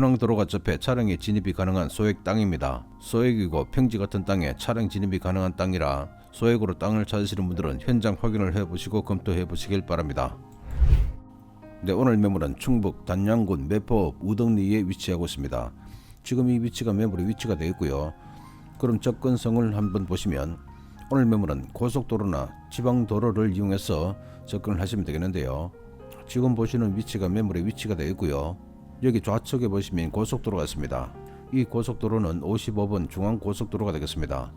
현황도로가 접해 차량의 진입이 가능한 소액 땅입니다. 소액이고 평지 같은 땅에 차량 진입이 가능한 땅이라 소액으로 땅을 찾으시는 분들은 현장 확인을 해보시고 검토해 보시길 바랍니다. 네, 오늘 매물은 충북 단양군 매포 우덕리에 위치하고 있습니다. 지금 이 위치가 매물의 위치가 되어 있고요. 그럼 접근성을 한번 보시면 오늘 매물은 고속도로나 지방도로를 이용해서 접근을 하시면 되겠는데요. 지금 보시는 위치가 매물의 위치가 되어 있고요. 여기 좌측에 보시면 고속도로가 있습니다. 이 고속도로는 55번 중앙고속도로가 되겠습니다.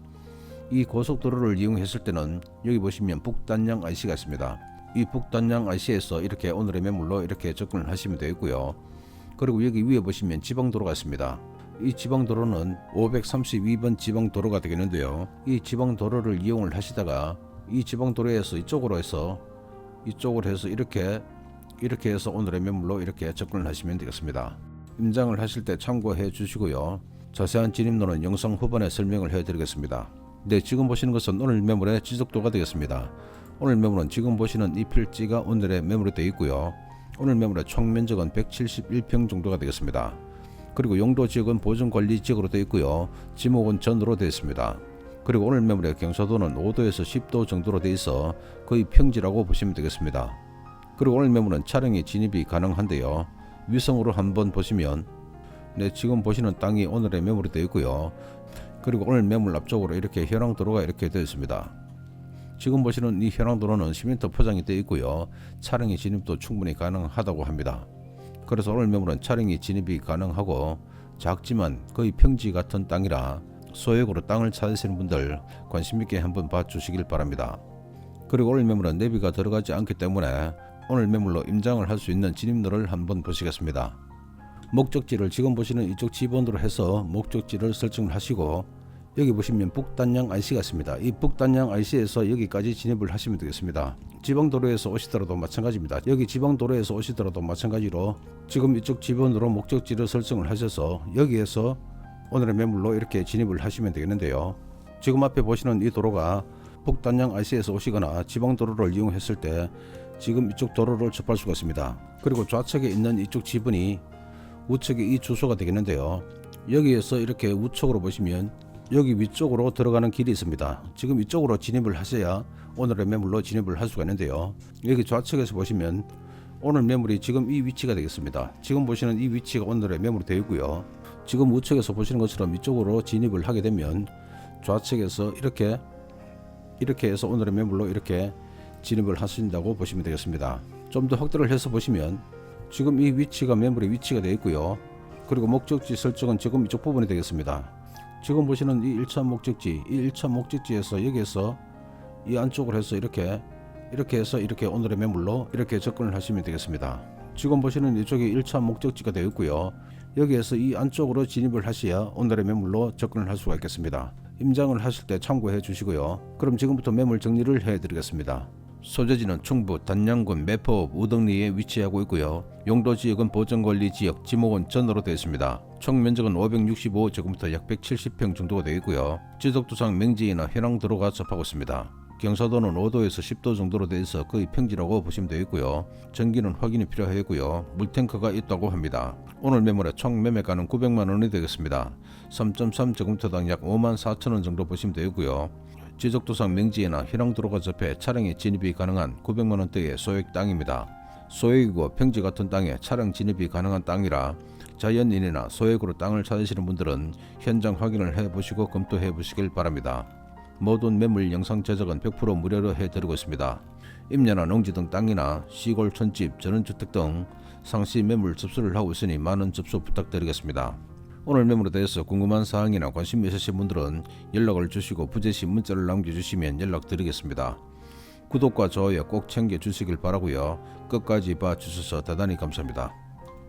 이 고속도로를 이용했을 때는 여기 보시면 북단양 IC가 있습니다. 이 북단양 IC에서 이렇게 오늘의 매물로 이렇게 접근을 하시면 되고요. 그리고 여기 위에 보시면 지방도로가 있습니다. 이 지방도로는 532번 지방도로가 되겠는데요. 이 지방도로를 이용을 하시다가 이 지방도로에서 이쪽으로 해서 이쪽으로 해서 이렇게 이렇게 해서 오늘의 매물로 이렇게 접근을 하시면 되겠습니다. 임장을 하실 때 참고해 주시고요. 자세한 진입로는 영상 후반에 설명을 해 드리겠습니다. 네, 지금 보시는 것은 오늘 매물의 지속도가 되겠습니다. 오늘 매물은 지금 보시는 이 필지가 오늘의 매물이 되어 있고요. 오늘 매물의 총 면적은 171평 정도가 되겠습니다. 그리고 용도 지역은 보존관리 지역으로 되어 있고요. 지목은 전으로 되어 있습니다. 그리고 오늘 매물의 경사도는 5도에서 10도 정도로 되어 있어 거의 평지라고 보시면 되겠습니다. 그리고 오늘 매물은 차량의 진입이 가능한데요. 위성으로 한번 보시면 네, 지금 보시는 땅이 오늘의 매물이 되어 있고요. 그리고 오늘 매물 앞쪽으로 이렇게 현황도로가 이렇게 되어 있습니다. 지금 보시는 이 현황도로는 시멘트 포장이 되어 있고요. 차량의 진입도 충분히 가능하다고 합니다. 그래서 오늘 매물은 차량이 진입이 가능하고 작지만 거의 평지 같은 땅이라 소액으로 땅을 찾으시는 분들 관심 있게 한번 봐주시길 바랍니다. 그리고 오늘 매물은 내비가 들어가지 않기 때문에 오늘 매물로 임장을 할 수 있는 진입로를 한번 보시겠습니다. 목적지를 지금 보시는 이쪽 지번으로 해서 목적지를 설정을 하시고 여기 보시면 북단양 IC가 있습니다. 이 북단양 IC에서 여기까지 진입을 하시면 되겠습니다. 지방도로에서 오시더라도 마찬가지입니다. 여기 지방도로에서 오시더라도 마찬가지로 지금 이쪽 지번으로 목적지를 설정을 하셔서 여기에서 오늘의 매물로 이렇게 진입을 하시면 되겠는데요. 지금 앞에 보시는 이 도로가 북단양 IC에서 오시거나 지방도로를 이용했을 때 지금 이쪽 도로를 접할 수가 있습니다. 그리고 좌측에 있는 이쪽 지분이 우측에 이 주소가 되겠는데요. 여기에서 이렇게 우측으로 보시면 여기 위쪽으로 들어가는 길이 있습니다. 지금 이쪽으로 진입을 하셔야 오늘의 매물로 진입을 할 수가 있는데요. 여기 좌측에서 보시면 오늘 매물이 지금 이 위치가 되겠습니다. 지금 보시는 이 위치가 오늘의 매물이 되어 있고요. 지금 우측에서 보시는 것처럼 이쪽으로 진입을 하게 되면 좌측에서 이렇게 이렇게 해서 오늘의 매물로 이렇게 진입을 하신다고 보시면 되겠습니다. 좀 더 확대를 해서 보시면 지금 이 위치가 매물의 위치가 되어 있고요. 그리고 목적지 설정은 지금 이쪽 부분이 되겠습니다. 지금 보시는 이 1차 목적지, 이 1차 목적지에서 여기에서 이 안쪽으로 해서 이렇게 이렇게 해서 이렇게 오늘의 매물로 이렇게 접근을 하시면 되겠습니다. 지금 보시는 이쪽이 1차 목적지가 되어 있고요. 여기에서 이 안쪽으로 진입을 하셔야 오늘의 매물로 접근을 할 수가 있겠습니다. 임장을 하실 때 참고해 주시고요. 그럼 지금부터 매물 정리를 해 드리겠습니다. 소재지는 충북 단양군 매포 우덕리에 위치하고 있고요. 용도 지역은 보전관리 지역, 지목은 전으로 되어 있습니다. 총 면적은 565제곱미터 약 170평 정도가 되어 있고요. 지적도상 맹지이나 현황 도로가 접하고 있습니다. 경사도는 5도에서 10도 정도로 되어 있어 거의 평지라고 보시면 되어 있고요. 전기는 확인이 필요하고요. 물탱크가 있다고 합니다. 오늘 매물의 총 매매가는 900만 원이 되겠습니다. 3.3제곱미터당 약 5만 4천 원 정도 보시면 되고요. 지적도상 맹지에나 현황도로가 접해 차량의 진입이 가능한 900만 원대의 소액 땅입니다. 소액이고 평지 같은 땅에 차량 진입이 가능한 땅이라 자연인이나 소액으로 땅을 찾으시는 분들은 현장 확인을 해보시고 검토해 보시길 바랍니다. 모든 매물 영상 제작은 100% 무료로 해드리고 있습니다. 임야나 농지 등 땅이나 시골 촌집, 전원주택 등 상시 매물 접수를 하고 있으니 많은 접수 부탁드리겠습니다. 오늘 매물에 대해서 궁금한 사항이나 관심 있으신 분들은 연락을 주시고 부재시 문자를 남겨주시면 연락드리겠습니다. 구독과 좋아요 꼭 챙겨주시길 바라고요. 끝까지 봐주셔서 대단히 감사합니다.